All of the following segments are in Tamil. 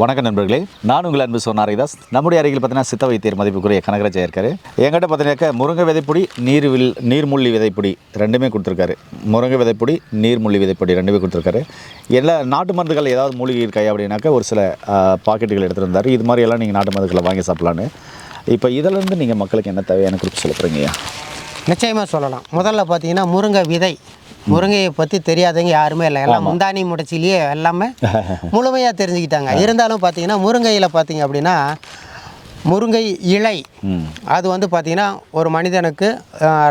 வணக்கம் நண்பர்களே. நான் உங்கள் அன்பு சொன்ன ஹரிதாஸ். நம்முடைய அருகில் பார்த்தீங்கன்னா சித்த வைத்தியர் மதிப்புக்குரிய கனகராஜா இருக்காரு. என்கிட்ட பார்த்தீங்கன்னாக்கா முருங்கை விதைப்பொடி நீர்வில் நீர்முள்ளி விதைப்பொடி ரெண்டுமே கொடுத்துருக்காரு. முருங்கை விதைப்பொடி நீர்முள்ளி விதைப்பொடி ரெண்டுமே கொடுத்துருக்காரு. எல்லா நாட்டு மருந்துகள் ஏதாவது மூலிகை இருக்காயா அப்படின்னாக்கா ஒரு சில பாக்கெட்டுகள் எடுத்துருந்தார். இது மாதிரி எல்லாம் நீங்கள் நாட்டு மருந்துகளை வாங்கி சாப்பிட்லான்னு. இப்போ இதிலேருந்து நீங்கள் மக்களுக்கு என்ன தேவையான குறிப்பு சொல்ல நிச்சயமாக சொல்லலாம். முதல்ல பார்த்தீங்கன்னா முருங்கை விதை முருங்கையை பற்றி தெரியாதவங்க யாருமே இல்லை. எல்லாம் முந்தானி முடைச்சிலேயே எல்லாமே முழுமையாக தெரிஞ்சுக்கிட்டாங்க. இருந்தாலும் பார்த்தீங்கன்னா முருங்கையில் பார்த்தீங்க அப்படின்னா முருங்கை இலை. அது வந்து பார்த்திங்கன்னா ஒரு மனிதனுக்கு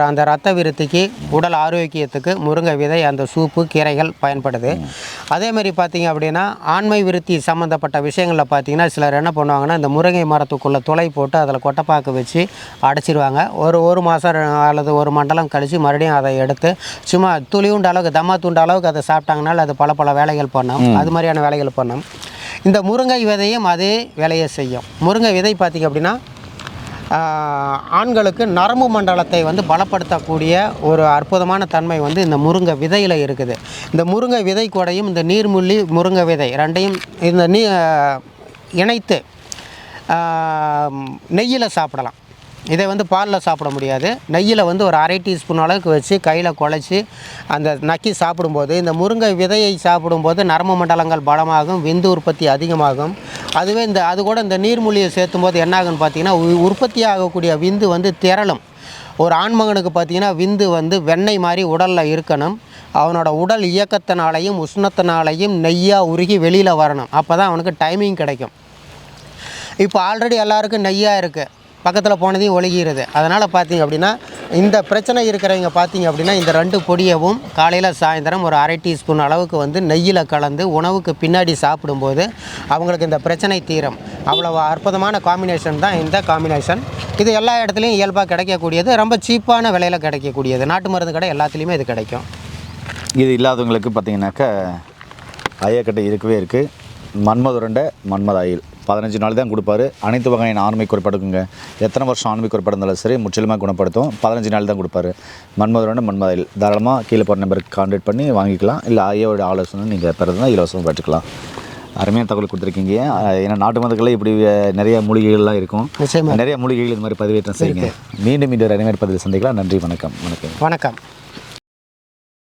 அந்த ரத்த விருத்திக்கு உடல் ஆரோக்கியத்துக்கு முருங்கை விதை அந்த சூப்பு கீரைகள் பயன்படுது. அதே மாதிரி பார்த்தீங்க அப்படின்னா ஆண்மை விருத்தி சம்மந்தப்பட்ட விஷயங்களில் பார்த்தீங்கன்னா சிலர் என்ன பண்ணுவாங்கன்னா இந்த முருங்கை மரத்துக்குள்ளே துளை போட்டு அதில் கொட்டைப்பாக்கு வச்சு அடைச்சிருவாங்க. ஒரு ஒரு மாதம் அல்லது ஒரு மண்டலம் கழித்து மறுபடியும் அதை எடுத்து சும்மா துளியுண்ட அளவுக்கு தம்மா தூண்ட அளவுக்கு அதை சாப்பிட்டாங்கனால அது பல பல வேலைகள் பண்ணும். அது மாதிரியான வேலைகள் பண்ணும். இந்த முருங்கை விதையும் அதே விலையை செய்யும். முருங்கை விதை பார்த்திங்க அப்படின்னா ஆண்களுக்கு நரம்பு மண்டலத்தை வந்து பலப்படுத்தக்கூடிய ஒரு அற்புதமான தன்மை வந்து இந்த முருங்கை விதையில் இருக்குது. இந்த முருங்கை விதை கூடையும் இந்த நீர்முள்ளி முருங்கை விதை ரெண்டையும் இந்த நீ இணைத்து நெய்யில் சாப்பிடலாம். இதை வந்து பாலில் சாப்பிட முடியாது. நெய்யில் வந்து ஒரு அரை டீஸ்பூன் அளவுக்கு வச்சு கையில் குழச்சி அந்த நக்கி சாப்பிடும்போது இந்த முருங்கை விதையை சாப்பிடும்போது நரம்பு மண்டலங்கள் பலமாகும் விந்து உற்பத்தி அதிகமாகும். அதுவே இந்த அது கூட இந்த நீர்மூலியை சேர்த்தும் போது என்னாகுன்னு பார்த்தீங்கன்னா உற்பத்தி ஆகக்கூடிய விந்து வந்து திரளும். ஒரு ஆண்மகனுக்கு பார்த்தீங்கன்னா விந்து வந்து வெண்ணெய் மாதிரி உடலில் இருக்கணும். அவனோட உடல் இயக்கத்தினாலையும் உஷ்ணத்தினாலையும் நெய்யாக உருகி வெளியில் வரணும். அப்போ தான் அவனுக்கு டைமிங் கிடைக்கும். இப்போ ஆல்ரெடி எல்லாருக்கும் நெய்யாக இருக்குது பக்கத்தில் போனதையும் ஒழுகிறது அதனால் பார்த்தீங்க அப்படின்னா இந்த பிரச்சனை இருக்கிறவங்க பார்த்தீங்க அப்படின்னா இந்த ரெண்டு பொடியவும் காலையில் சாயந்தரம் ஒரு அரை டீஸ்பூன் அளவுக்கு வந்து நெய்யில் கலந்து உணவுக்கு பின்னாடி சாப்பிடும்போது அவங்களுக்கு இந்த பிரச்சனை தீரும். அவ்வளோ அற்புதமான காம்பினேஷன் தான் இந்த காம்பினேஷன் இது எல்லா இடத்துலையும் இயல்பாக கிடைக்கக்கூடியது. ரொம்ப சீப்பான விலையில் கிடைக்கக்கூடியது. நாட்டு மருந்து கடை எல்லாத்துலேயுமே இது கிடைக்கும். இது இல்லாதவங்களுக்கு பார்த்திங்கனாக்கா ஐயக்கட்டை இருக்கவே இருக்குது மன்மத உருண்டை மன்மத ஆயில். பதினஞ்சு நாள் தான் கொடுப்பாரு. அனைத்து வகையான ஆண்மை குறைபாடுக்குங்க. எத்தனை வருஷம் ஆண்மை குறைபாடு இருந்தாலும் சரி முற்றிலுமாக குணப்படுத்தும். பதினஞ்சு நாள் தான் கொடுப்பாரு. மன்மத உருண்டை மன்மத ஆயில். தாராளமாக கீழே போகிற நம்பருக்கு கான்டாக்ட் பண்ணி வாங்கிக்கலாம். இல்லை ஐயாவோட ஆலோசனை நீங்கள் பெறதுனா இலவசமாக பெற்றுக்கலாம். அருமையான தகவல் கொடுத்துருக்கீங்க. ஏன்னா நாட்டு மருந்துகளில் இப்படி நிறைய மூலிகைகள்லாம் இருக்கும். நிறைய மூலிகைகள் இது மாதிரி பதிவேற்றம் செய்யுங்க. மீண்டும் மீண்டும் அருமையான பதிவு சந்திக்கலாம். நன்றி வணக்கம். வணக்கம். வணக்கம்.